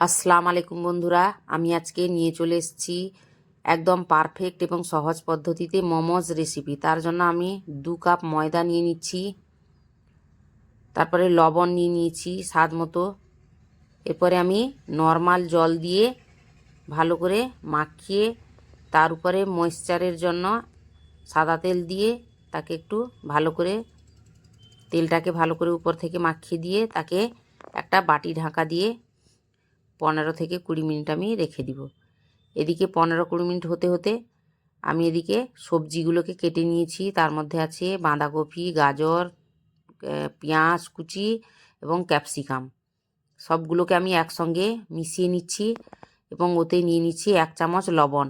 আসসালামু আলাইকুম বন্ধুরা, আমি আজকে নিয়ে চলে এসেছি একদম পারফেক্ট এবং সহজ পদ্ধতিতে মোমোজ রেসিপি তার জন্য আমি দু কাপ ময়দা নিয়ে নিচ্ছি, তারপরে লবণ নিয়ে নিয়েছি স্বাদ মতো। এরপরে আমি নর্মাল জল দিয়ে ভালো করে মাখিয়ে তার উপরে ময়েশ্চারের জন্য সাদা তেল দিয়ে তাকে একটু ভালো করে, তেলটাকে ভালো করে উপর থেকে মাখিয়ে দিয়ে তাকে একটা বাটি ঢাকা দিয়ে পনেরো থেকে কুড়ি মিনিট আমি রেখে দিব। এদিকে পনেরো কুড়ি মিনিট হতে হতে আমি এদিকে সবজিগুলোকে কেটে নিয়েছি। তার মধ্যে আছে বাঁধাকপি, গাজর পেঁয়াজ, কুচি এবং ক্যাপসিকাম। সবগুলোকে আমি একসঙ্গে মিশিয়ে নিচ্ছি এবং ওতে নিয়ে নিচ্ছি এক চামচ লবণ।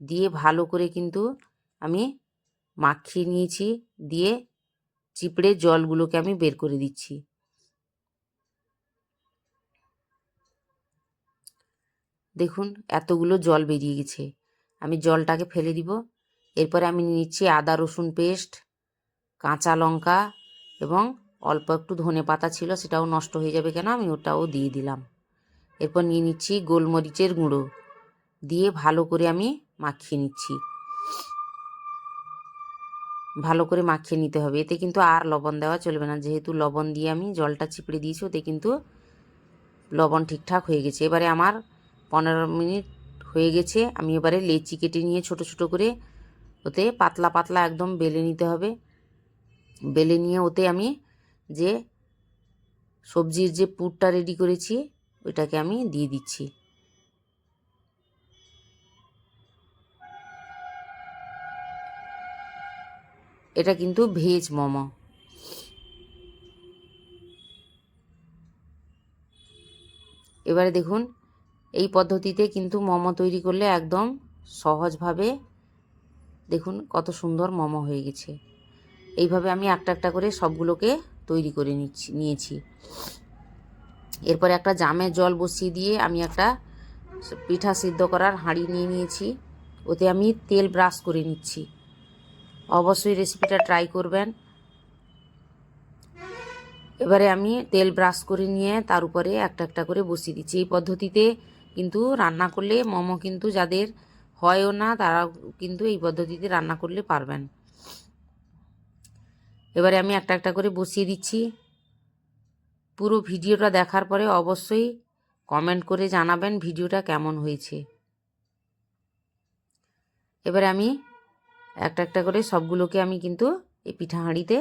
দিয়ে ভালো করে কিন্তু আমি মাখিয়ে নিয়েছি। দিয়ে চিপড়ে জলগুলোকে আমি বের করে দিচ্ছি। দেখুন, এতগুলো জল বেরিয়ে গেছে। আমি জলটাকে ফেলে দিব। এরপরে আমি নিচ্ছি আদা, রসুন পেস্ট, কাঁচা লঙ্কা এবং অল্প একটু ধনে পাতা ছিল, সেটাও নষ্ট হয়ে যাবে কেন? আমি ওটাও দিয়ে দিলাম। এরপর নিয়ে নিচ্ছি গোলমরিচের গুঁড়ো। দিয়ে ভালো করে আমি মাখিয়ে নিচ্ছি। ভালো করে মাখিয়ে নিতে হবে। এতে কিন্তু আর লবণ দেওয়া চলবে না। যেহেতু লবণ দিয়ে আমি জলটা চিপড়ে দিয়েছি, ওতে কিন্তু লবণ ঠিকঠাক হয়ে গেছে। এবারে আমার পনেরো মিনিট হয়ে গেছে। আমি এবারে লেচি কেটে নিয়ে ছোট ছোট করে ওতে পাতলা পাতলা একদম বেলে নিতে হবে। বেলে নিয়ে ওতে আমি যে সবজির যে পুরটা রেডি করেছি, ওইটাকে আমি দিয়ে দিচ্ছি। এটা কিন্তু ভেজ মোমো। এবারে দেখুন এই পদ্ধতিতে কিন্তু মোমো তৈরি করলে একদম সহজভাবে দেখুন কত সুন্দর মোমো হয়ে গেছে। এইভাবে আমি একটা একটা করে সবগুলোকে তৈরি করে নিচ্ছি, নিয়েছি। এরপরে একটা জামে জল বসিয়ে দিয়ে আমি একটা পিঠা সিদ্ধ করার হাঁড়ি নিয়ে নিয়েছি। ওতে আমি তেল ব্রাশ করে নিচ্ছি। অবশ্যই রেসিপিটা ট্রাই করবেন। এবারে আমি তেল ব্রাশ করে নিয়ে তার উপরে একটা একটা করে বসিয়ে দিচ্ছি। এই পদ্ধতিতে কিন্তু রান্না করলে মোমো কিন্তু যাদের হয়ও না তারা কিন্তু এই পদ্ধতিতে রান্না করলে পারবেন। এবারে আমি একটা একটা করে বসিয়ে দিচ্ছি। পুরো ভিডিওটা দেখার পরে অবশ্যই কমেন্ট করে জানাবেন ভিডিওটা কেমন হয়েছে। এবারে আমি একটা একটা করে সবগুলোকে আমি কিন্তু এই পিঠা হাঁড়িতে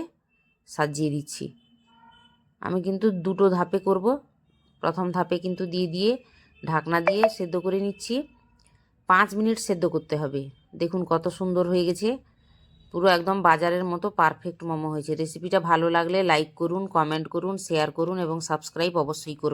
সাজিয়ে দিচ্ছি। আমি কিন্তু দুটো ধাপে করব। প্রথম ধাপে কিন্তু দিয়ে দিয়ে ঢাকনা দিয়ে সেদ্ধ করে নিচ্ছি। পাঁচ মিনিট সেদ্ধ করতে হবে। দেখুন কত সুন্দর হয়ে গেছে। পুরো একদম বাজারের মতো পারফেক্ট মোমো হয়েছে। রেসিপিটা ভালো লাগলে লাইক করুন, কমেন্ট করুন, শেয়ার করুন এবং সাবস্ক্রাইব অবশ্যই করুন।